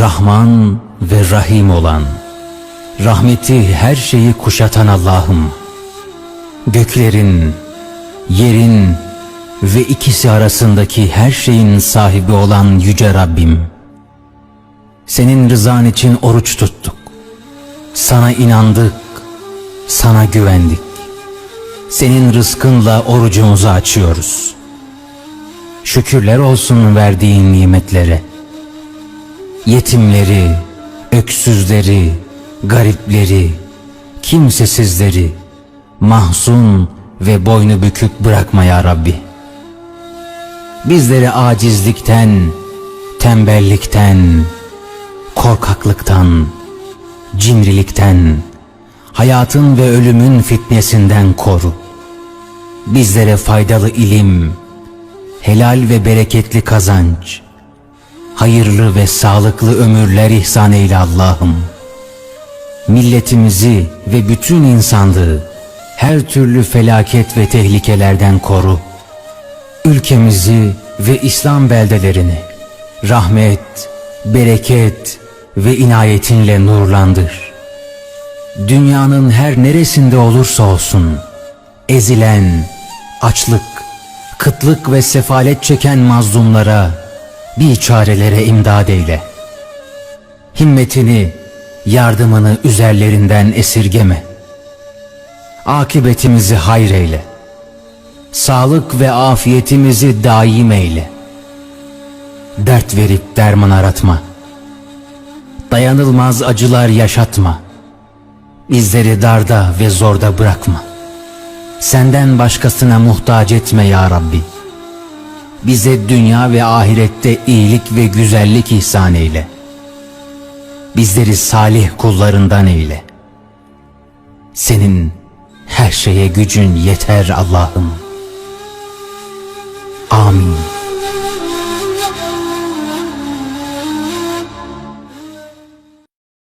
Rahman ve Rahim olan, rahmeti her şeyi kuşatan Allah'ım, göklerin, yerin ve ikisi arasındaki her şeyin sahibi olan Yüce Rabbim, senin rızan için oruç tuttuk, sana inandık, sana güvendik, senin rızkınla orucumuzu açıyoruz. Şükürler olsun verdiğin nimetlere, yetimleri, öksüzleri, garipleri, kimsesizleri, mahzun ve boynu bükük bırakma ya Rabbi. Bizleri acizlikten, tembellikten, korkaklıktan, cimrilikten, hayatın ve ölümün fitnesinden koru. Bizlere faydalı ilim, helal ve bereketli kazanç, hayırlı ve sağlıklı ömürler ihsan eyle Allah'ım. Milletimizi ve bütün insanlığı her türlü felaket ve tehlikelerden koru. Ülkemizi ve İslam beldelerini rahmet, bereket ve inayetinle nurlandır. Dünyanın her neresinde olursa olsun ezilen, açlık, kıtlık ve sefalet çeken mazlumlara, biçarelere imdad eyle. Himmetini, yardımını üzerlerinden esirgeme. Akıbetimizi hayır eyle. Sağlık ve afiyetimizi daim eyle. Dert verip derman aratma. Dayanılmaz acılar yaşatma. Bizleri darda ve zorda bırakma. Senden başkasına muhtaç etme ya Rabbi. Bize dünya ve ahirette iyilik ve güzellik ihsan eyle. Bizleri salih kullarından eyle. Senin her şeye gücün yeter Allah'ım. Amin.